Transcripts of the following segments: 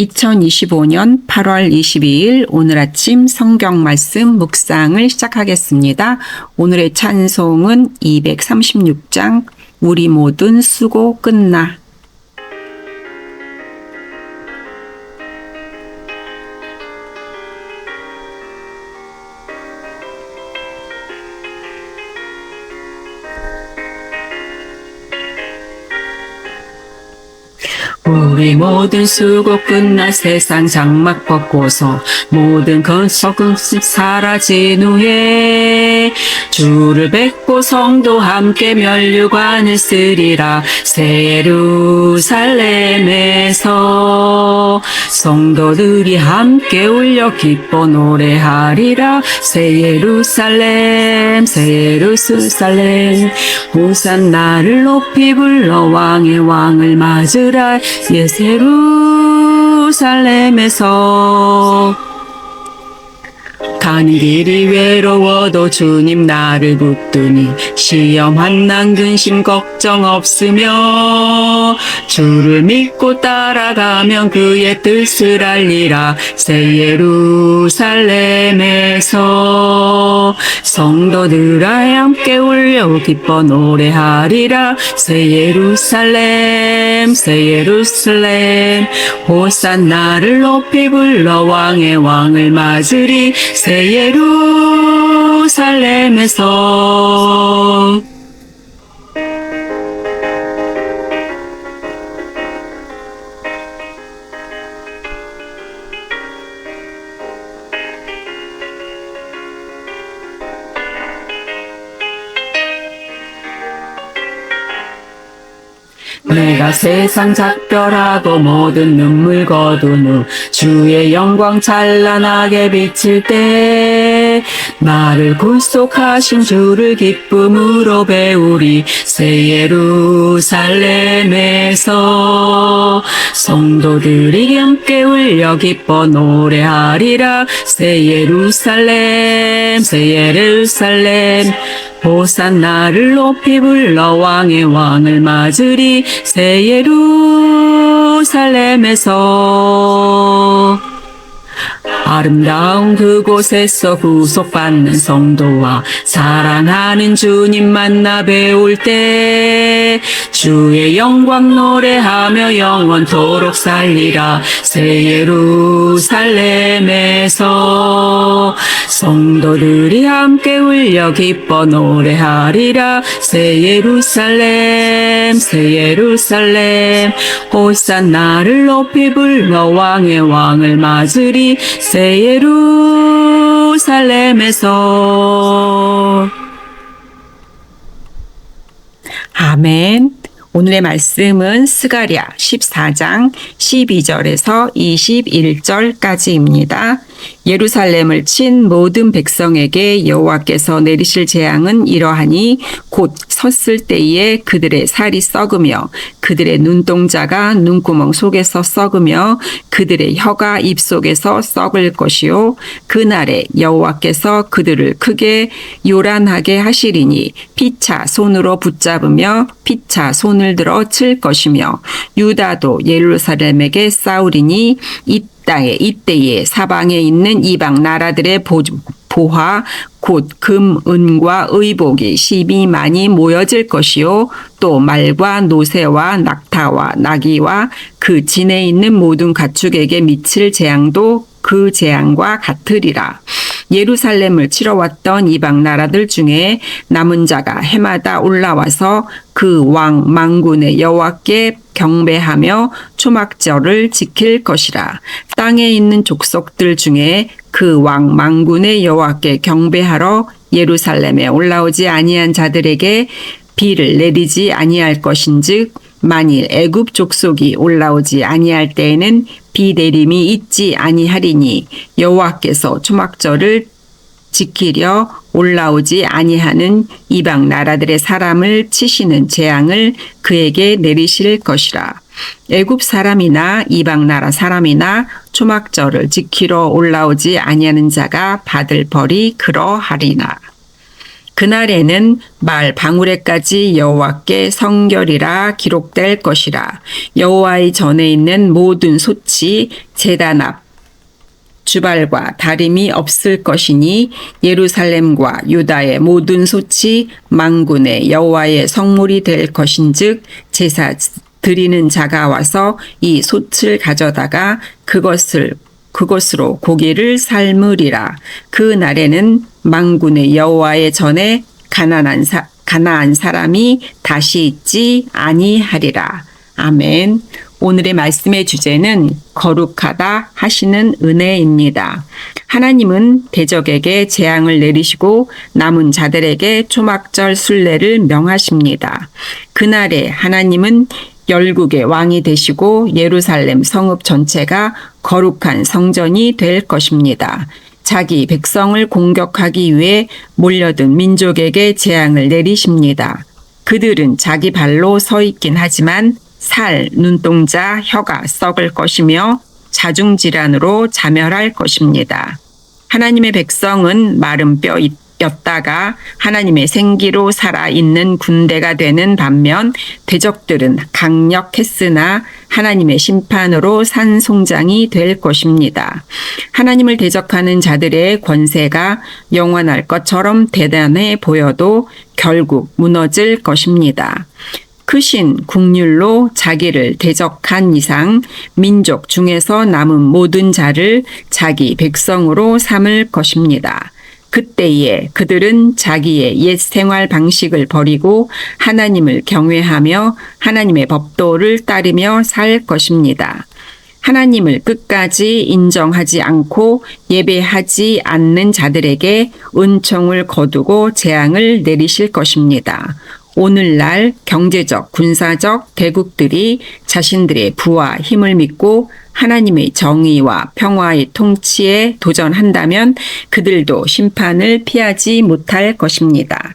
2025년 8월 22일 오늘 아침 성경 말씀 묵상을 시작하겠습니다. 오늘의 찬송은 236장 우리 모든 수고 끝나 우리 모든 수고 끝나 세상 장막 벗고서 모든 건석은 사라진 후에 주를 뵙고 성도 함께 멸류관을 쓰리라. 새 예루살렘에서 성도들이 함께 울려 기뻐 노래하리라. 새 예루살렘 새 예루살렘 호산나를 높이 불러 왕의 왕을 맞으라. 옛 예루살렘에서 가는 길이 외로워도 주님 나를 붙드니 시험 한 난 근심 걱정 없으며 주를 믿고 따라가면 그의 뜻을 알리라. 새 예루살렘에서 성도들아 함께 울려 기뻐 노래하리라. 새 예루살렘 새 예루살렘 호산나를 높이 불러 왕의 왕을 맞으리. 새 예루살렘에서 내가 세상 작별하고 모든 눈물 거둔 후 주의 영광 찬란하게 비칠 때 나를 구속하신 주를 기쁨으로 배우리 새 예루살렘에서 성도들이 함께 울려 기뻐 노래하리라. 새 예루살렘 새 예루살렘. 호산나를 높이 불러 왕의 왕을 맞으리. 새 예루살렘에서 아름다운 그곳에서 구속받는 성도와 사랑하는 주님 만나 배울 때 주의 영광 노래하며 영원토록 살리라. 새 예루살렘에서 성도들이 함께 울려 기뻐 노래하리라. 새 예루살렘 새 예루살렘. 호산나를 높이 불러 왕의 왕을 맞으리. 새 예루살렘에서 아멘. 오늘의 말씀은 스가랴 14장 12절에서 21절까지입니다. 예루살렘을 친 모든 백성에게 여호와께서 내리실 재앙은 이러하니 곧 섰을 때에 그들의 살이 썩으며 그들의 눈동자가 눈구멍 속에서 썩으며 그들의 혀가 입 속에서 썩을 것이요 그날에 여호와께서 그들을 크게 요란하게 하시리니 피차 손으로 붙잡으며 피차 손을 들어 칠 것이며 유다도 예루살렘에게 싸우리니 이 땅에 이때에 사방에 있는 이방 나라들의 보, 보화 곧 금, 은과 의복이 심히 많이 모여질 것이요 또 말과 노새와 낙타와 나귀와 그 진에 있는 모든 가축에게 미칠 재앙도 그 재앙과 같으리라. 예루살렘을 치러 왔던 이방 나라들 중에 남은 자가 해마다 올라와서 그 왕 망군의 여호와께 경배하며 초막절을 지킬 것이라. 땅에 있는 족속들 중에 그 왕 망군의 여호와께 경배하러 예루살렘에 올라오지 아니한 자들에게 비를 내리지 아니할 것인즉 만일 애굽 족속이 올라오지 아니할 때에는 비 내림이 있지 아니하리니 여호와께서 초막절을 지키려 올라오지 아니하는 이방 나라들의 사람을 치시는 재앙을 그에게 내리실 것이라. 애굽 사람이나 이방 나라 사람이나 초막절을 지키러 올라오지 아니하는 자가 받을 벌이 그러하리나. 그날에는 말 방울에까지 여호와께 성결이라 기록될 것이라. 여호와의 전에 있는 모든 소치 제단 앞 주발과 다림이 없을 것이니 예루살렘과 유다의 모든 소치 망군의 여호와의 성물이 될 것인즉 제사 드리는 자가 와서 이 솥을 가져다가 그것을 그것으로 고기를 삶으리라. 그 날에는 망군의 여호와의 전에 가난한 사 가나안 사람이 다시 있지 아니하리라 아멘. 오늘의 말씀의 주제는 거룩하다 하시는 은혜입니다. 하나님은 대적에게 재앙을 내리시고 남은 자들에게 초막절 순례를 명하십니다. 그날에 하나님은 열국의 왕이 되시고 예루살렘 성읍 전체가 거룩한 성전이 될 것입니다. 자기 백성을 공격하기 위해 몰려든 민족에게 재앙을 내리십니다. 그들은 자기 발로 서 있긴 하지만 살, 눈동자, 혀가 썩을 것이며 자중질환으로 자멸할 것입니다. 하나님의 백성은 마른 뼈 였다가 하나님의 생기로 살아있는 군대가 되는 반면 대적들은 강력했으나 하나님의 심판으로 산 송장이 될 것입니다. 하나님을 대적하는 자들의 권세가 영원할 것처럼 대단해 보여도 결국 무너질 것입니다. 크신 국률로 자기를 대적한 이상 민족 중에서 남은 모든 자를 자기 백성으로 삼을 것입니다. 그때에 그들은 자기의 옛 생활 방식을 버리고 하나님을 경외하며 하나님의 법도를 따르며 살 것입니다. 하나님을 끝까지 인정하지 않고 예배하지 않는 자들에게 은총을 거두고 재앙을 내리실 것입니다. 오늘날 경제적, 군사적 대국들이 자신들의 부와 힘을 믿고 하나님의 정의와 평화의 통치에 도전한다면 그들도 심판을 피하지 못할 것입니다.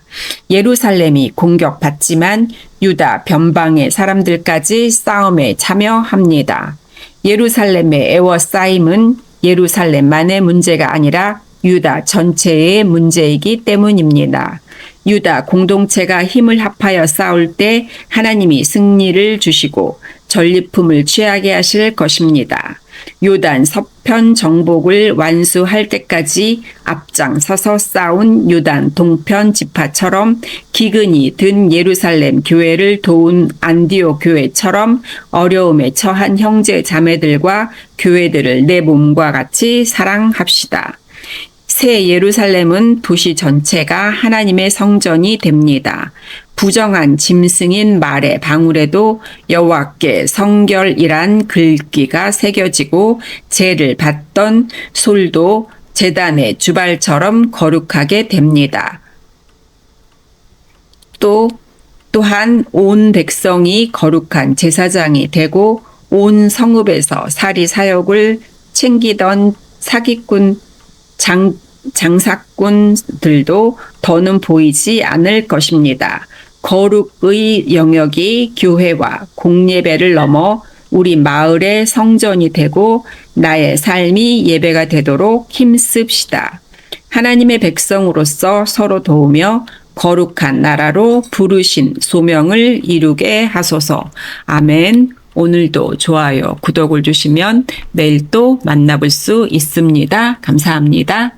예루살렘이 공격받지만 유다 변방의 사람들까지 싸움에 참여합니다. 예루살렘의 애워싸임은 예루살렘만의 문제가 아니라 유다 전체의 문제이기 때문입니다. 유다 공동체가 힘을 합하여 싸울 때 하나님이 승리를 주시고 전리품을 취하게 하실 것입니다. 요단 서편 정복을 완수할 때까지 앞장서서 싸운 요단 동편 지파처럼 기근이 든 예루살렘 교회를 도운 안디오 교회처럼 어려움에 처한 형제 자매들과 교회들을 내 몸과 같이 사랑합시다. 새 예루살렘은 도시 전체가 하나님의 성전이 됩니다. 부정한 짐승인 말의 방울에도 여호와께 성결이란 글귀가 새겨지고 죄를 받던 솔도 재단의 주발처럼 거룩하게 됩니다. 또 또한 온 백성이 거룩한 제사장이 되고 온 성읍에서 사리 사역을 챙기던 사기꾼 장 장사꾼들도 더는 보이지 않을 것입니다. 거룩의 영역이 교회와 공예배를 넘어 우리 마을의 성전이 되고 나의 삶이 예배가 되도록 힘씁시다. 하나님의 백성으로서 서로 도우며 거룩한 나라로 부르신 소명을 이루게 하소서. 아멘. 오늘도 좋아요, 구독을 주시면 내일 또 만나볼 수 있습니다. 감사합니다.